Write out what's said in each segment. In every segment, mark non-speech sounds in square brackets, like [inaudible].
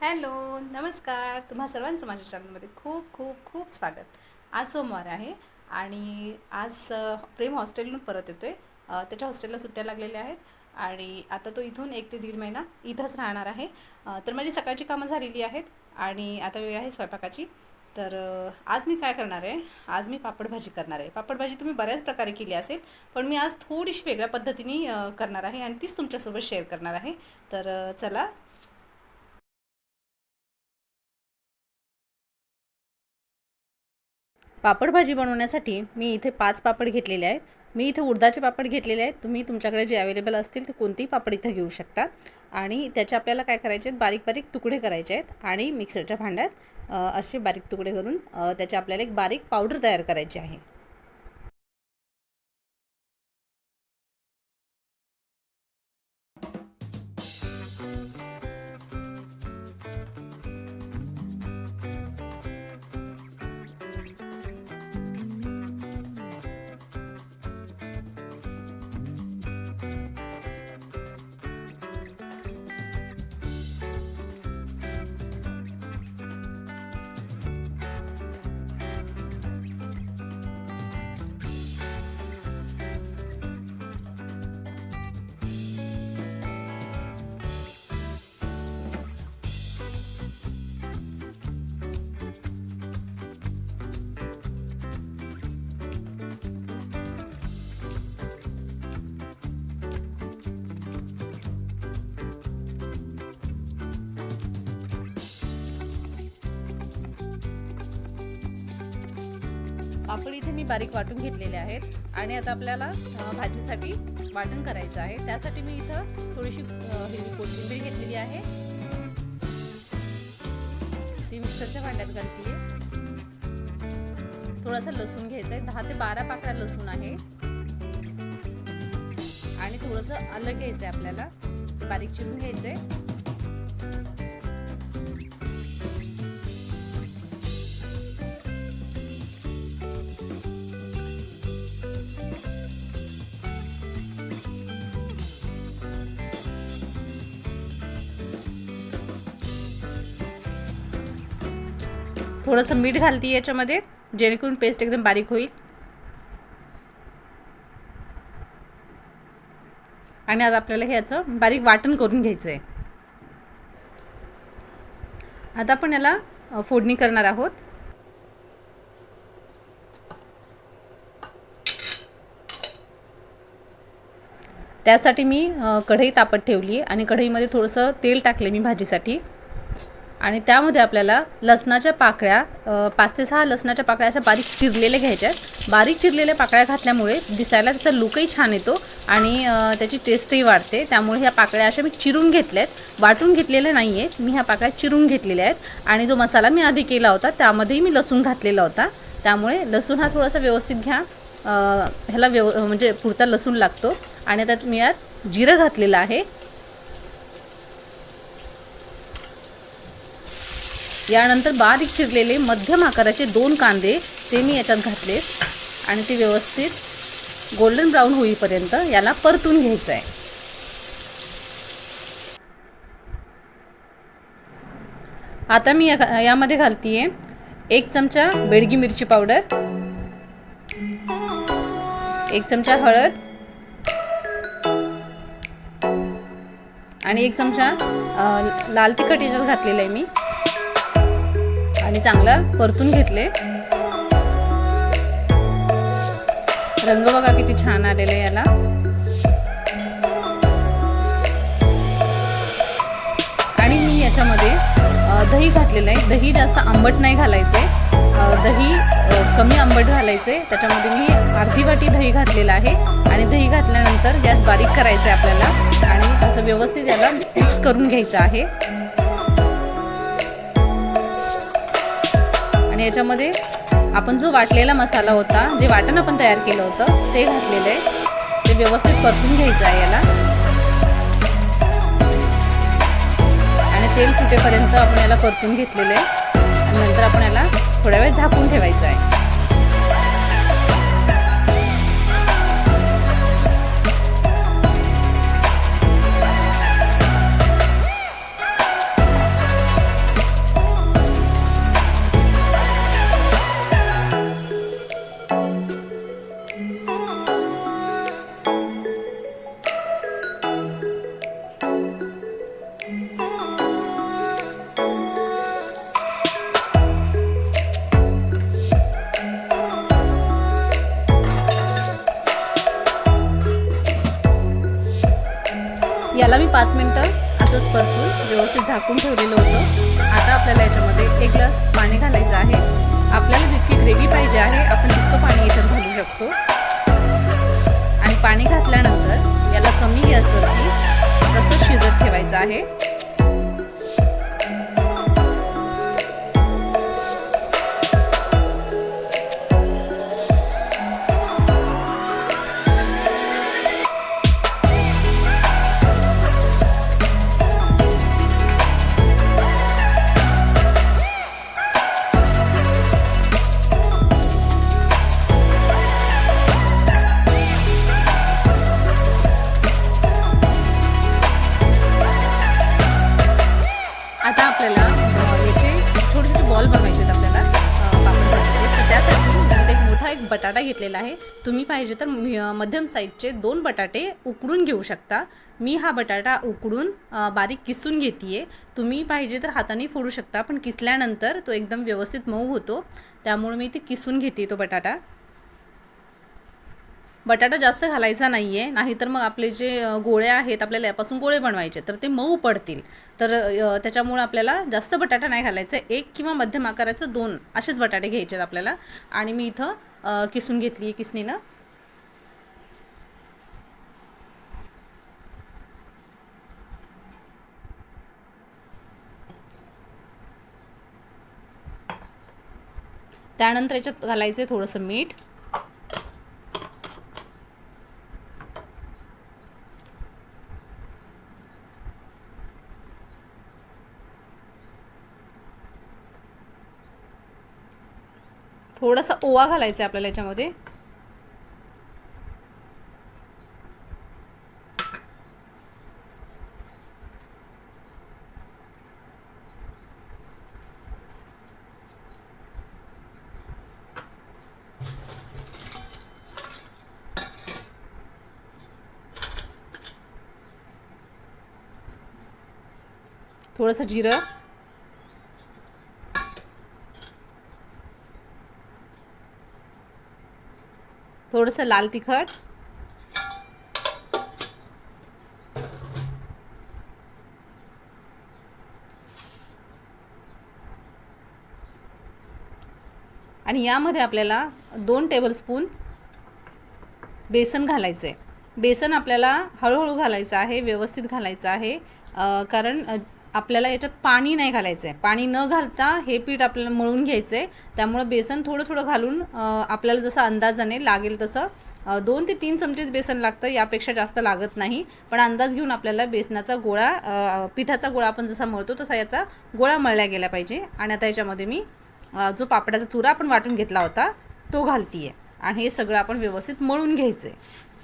Hello नमस्कार. तुम्हा सर्वांचं माझ्या चॅनलमध्ये खूप खूप खूप स्वागत. आज सोमवार आहे आणि आज प्रेम हॉस्टेलहून परत येतो आहे त्याच्या हॉस्टेलला सुट्ट्या लागलेल्या आहेत आणि आता तो इथून एक ते दीड महिना इथंच राहणार आहे. तर माझी सकाळची कामं झालेली आहेत आणि आता वेळ आहे स्वयंपाकाची. तर आज मी काय करणार आहे? आज मी पापड भाजी करणार आहे. पापड भाजी तुम्ही बऱ्याच प्रकारे केली असेल पण मी आज थोडीशी वेगळ्या पद्धतीने करणार आहे आणि तीच तुमच्यासोबत शेअर करणार आहे. तर चला पापड भाजी बनवण्यासाठी मी इथे पाच पापड घेतलेले आहेत. मी इथे उडदाचे पापड घेतलेले आहेत. तुम्ही तुमच्याकडे जे अवेलेबल असतील ते कोणतेही पापड इथं घेऊ शकता. आणि त्याचे आपल्याला काय करायचे आहेत? बारीक बारीक तुकडे करायचे आहेत आणि मिक्सरच्या भांड्यात असे बारीक तुकडे करून त्याचे आपल्याला एक बारीक पावडर तयार करायची आहे. पापड इथे मी बारीक वाटून घेतलेले आहेत आणि आता आपल्याला भाजीसाठी वाटण करायचं आहे. त्यासाठी मी इथं थोडीशी हिरवी कोथिंबीर घेतलेली आहे. ती मिक्सरच्या भांड्यात घालते थोडासा लसूण घ्यायचा आहे. दहा ते बारा पाकळ्या लसूण आहे. आणि थोडंसं आलं घ्यायचं आहे आपल्याला. बारीक चिरून घ्यायचं आहे थोडंसं मीठ घालते याच्यामध्ये जेणेकरून पेस्ट एकदम बारीक होईल. आणि आता आपल्याला हे याचं बारीक वाटण करून घ्यायचं आहे आता आपण याला फोडणी करणार आहोत. त्यासाठी मी कढई तापत ठेवली आणि कढईमध्ये थोडंसं तेल टाकले मी भाजीसाठी. आणि त्यामध्ये आपल्याला लसणाच्या पाकळ्या पाच ते सहा लसणाच्या पाकळ्या अशा बारीक चिरलेल्या घ्यायच्या आहेत. बारीक चिरलेल्या पाकळ्या घातल्यामुळे दिसायला त्याचा लुकही छान येतो आणि त्याची टेस्टही वाढते. त्यामुळे ह्या पाकळ्या अशा मी चिरून घेतल्या आहेत. वाटून घेतलेल्या नाही आहेत मी ह्या पाकळ्या चिरून घेतलेल्या आहेत आणि जो मसाला मी आधी केला होता त्यामध्येही मी लसूण घातलेला होता. त्यामुळे लसूण हा थोडासा व्यवस्थित घ्या. ह्याला व्यव म्हणजे पुरता लसूण लागतो आणि त्यात मी यात जिरं घातलेलं आहे. यानंतर बारीक चिरलेले मध्यम आकाराचे दोन कांदे ते मी याच्यात घातले आणि ते व्यवस्थित गोल्डन ब्राऊन होईपर्यंत याला परतून घ्यायचं आहे आता मी या यामध्ये घालतीये एक चमचा बेडगी मिरची पावडर एक चमचा हळद आणि एक चमचा लाल तिखट याच्यात घातलेलं आहे मी. आणि चांगला परतून घेतले. रंग बघा किती छान आलेला आहे याला. आणि मी याच्यामध्ये दही घातलेलं आहे. दही जास्त आंबट नाही घालायचे दही कमी आंबट घालायचे त्याच्यामध्ये मी अर्धी वाटी दही घातलेलं आहे. आणि दही घातल्यानंतर गॅस बारीक करायचा आहे आपल्याला. आणि असं व्यवस्थित याला मिक्स करून घ्यायचं आहे. आणि याच्यामध्ये आपण जो वाटलेला मसाला होता जे वाटण आपण तयार केलं होतं ते घातलेलं आहे. ते व्यवस्थित परतून घ्यायचं आहे याला. आणि तेल सुटेपर्यंत आपण याला परतून घेतलेलं आहे. आणि नंतर आपण याला थोड्या वेळ झाकून ठेवायचं आहे. याला मी पाच मिनटं असंच परतून व्यवस्थित झाकून ठेवलेलं होतं. आता आपल्याला याच्यामध्ये एक ग्लास पाणी घालायचं आहे. आपल्याला जितकी ग्रेव्ही पाहिजे आहे आपण तितकं पाणी याच्यात घालू शकतो. आणि पाणी घातल्यानंतर याला कमी गॅसवरती तसंच शिजत ठेवायचं आहे. बटाटा घेतलेला आहे. तुम्ही पाहिजे तर मध्यम साईजचे दोन बटाटे उकडून घेऊ शकता. मी हा बटाटा उकडून बारीक किसून घेते तुम्ही पाहिजे तर हाताने फोडू शकता पण किसल्यानंतर तो एकदम व्यवस्थित मऊ होतो. त्यामुळे मी ते किसून घेते तो बटाटा. बटाटा जास्त घालायचा नाही आहे नाहीतर मग आपले जे गोळे आहेत आपल्याला यापासून गोळे बनवायचे तर ते मऊ पडतील. तर त्याच्यामुळं त्याच्यामुळे आपल्याला जास्त बटाटा नाही घालायचा. एक किंवा मध्यम आकाराचं दोन असेच बटाटे घ्यायचे आहेत आपल्याला. आणि मी इथं किसून घेतली आहे किसणीनं. त्यानंतर याच्यात घालायचं आहे थोडंसं मीठ. थोडासा ओवा घालायचा आहे आपल्याला याच्यामध्ये. थोडंसं जिरं. थोडंसं लाल तिखट. आणि यामध्ये आपल्याला दोन टेबलस्पून बेसन घालायचं आहे बेसन आपल्याला हळूहळू घालायचं आहे व्यवस्थित घालायचं आहे. कारण आपल्याला याच्यात पाणी नाही घालायचं आहे पाणी न घालता हे पीठ आपल्याला मळून घ्यायचं आहे त्यामुळं बेसन थोडं थोडं घालून आपल्याला जसं अंदाजाने लागेल तसं दोन ते तीन चमचेच बेसन लागतं यापेक्षा जास्त लागत नाही. पण अंदाज घेऊन आपल्याला बेसनाचा गोळा पिठाचा गोळा आपण जसा मळतो तसा याचा गोळा मळला गेला पाहिजे. आणि आता याच्यामध्ये मी जो पापडाचा चुरा आपण वाटून घेतला होता तो घालतीये. आणि हे सगळं आपण व्यवस्थित मळून घ्यायचं आहे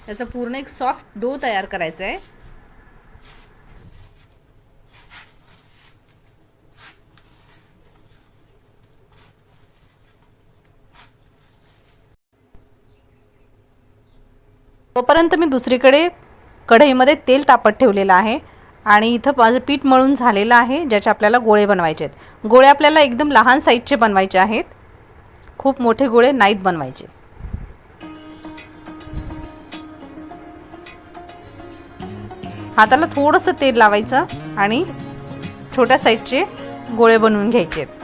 त्याचा पूर्ण एक सॉफ्ट डो तयार करायचा आहे तोपर्यंत मी दुसरीकडे कढईमध्ये तेल तापत ठेवलेलं आहे आणि इथं माझं पीठ मळून झालेलं आहे ज्याचे आपल्याला गोळे बनवायचे आहेत. गोळे आपल्याला एकदम लहान साईजचे बनवायचे आहेत. खूप मोठे गोळे नाहीत बनवायचे. हाताला थोडंसं तेल लावायचं आणि छोट्या साईजचे गोळे बनवून घ्यायचे आहेत.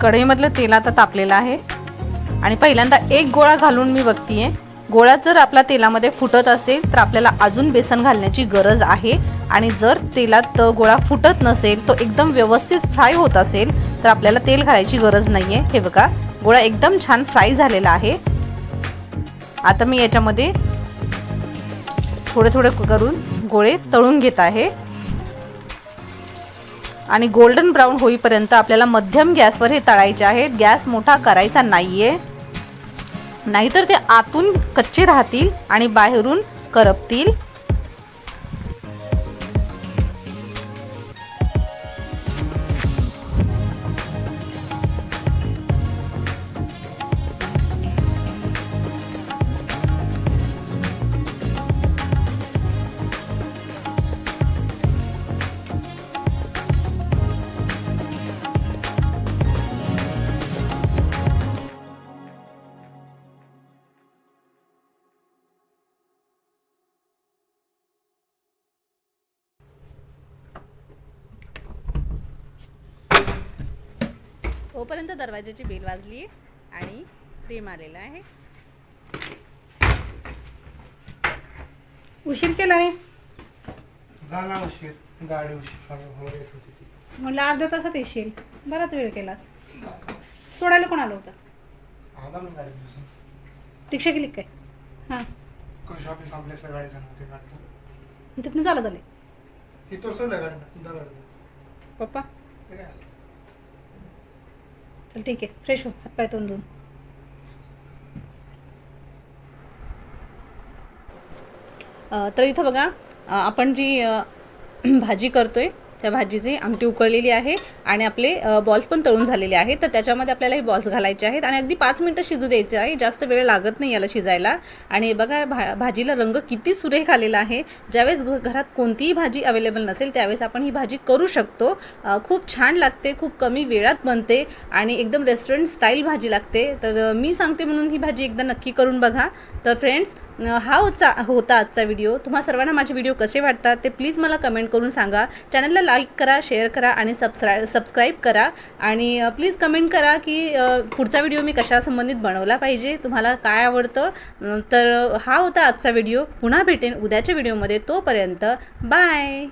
कढईमधलं तेल आता तापलेलं आहे. आणि पहिल्यांदा एक गोळा घालून मी बघतीये. गोळा जर आपला तेलामध्ये फुटत असेल तर आपल्याला अजून बेसन घालण्याची गरज आहे. आणि जर तेलात गोळा फुटत नसेल तो एकदम व्यवस्थित फ्राय होत असेल तर आपल्याला तेल घालायची गरज नाही आहे हे बघा गोळा एकदम छान फ्राय झालेला आहे. आता मी याच्यामध्ये थोडे थोडे करून गोळे तळून घेत आहे. आणि गोल्डन ब्राऊन होईपर्यंत आपल्याला मध्यम गॅसवर हे तळायचे आहेत. गॅस मोठा करायचा नाही आहे नाहीतर ते आतून कच्चे राहतील आणि बाहेरून करपतील. तोपर्यंत दरवाजाची बेल वाजली आणि प्रेम आलेला आहे. उशीर केला रे. झाला उशीर. गाडी उशीर हळूहळू येत होती ती. म्हणलं अर्ध्या तासात येशील. बराच वेळ केलास. सोडायला कोण आलं होतं? आला मग गाडी दिवसून रिक्षा गेली काय? हां. शॉपिंग कॉम्प्लेक्सला गाडी जाणार होती गाडी तिथनं चालत आले. इथं सोडलं गाडी दरवाजा. पप्पा. ते काय आलं. चल ठीक आहे. फ्रेश हो हातपाय तोंड धुवून तर इथं बघा आपण जी भाजी [clears throat] भाजी करतोय त्या भाजीची आमटी उकळलेली आहे आणि आपले बॉल्स पण तळून झालेले आहेत. तर त्याच्यामध्ये आपल्याला हे बॉल्स घालायचे आहेत आणि अगदी पाच मिनटं शिजू द्यायचे आहे. जास्त वेळ लागत नाही याला शिजायला. आणि बघा भा भाजीला रंग किती सुरेख आलेला आहे. ज्यावेळेस घ- घरात कोणतीही भाजी अवेलेबल नसेल त्यावेळेस आपण ही भाजी करू शकतो. खूप छान लागते खूप कमी वेळात बनते आणि एकदम रेस्टॉरंट स्टाईल भाजी लागते. तर मी सांगते म्हणून ही भाजी एकदा नक्की करून बघा. तर फ्रेंड्स हा होता होता आजचा व्हिडिओ तुम्हा सर्वांना माझे व्हिडिओ कसे वाटतात ते प्लीज मला कमेंट करून सांगा. चॅनलला लाईक करा शेअर करा आणि सबस्क्राय सबस्क्राईब करा. आणि प्लीज कमेंट करा की पुढचा व्हिडिओ मी कशासंबंधित बनवला पाहिजे तुम्हाला काय आवडतं. तर हा होता आजचा व्हिडिओ पुन्हा भेटेन उद्याच्या व्हिडिओमध्ये तोपर्यंत बाय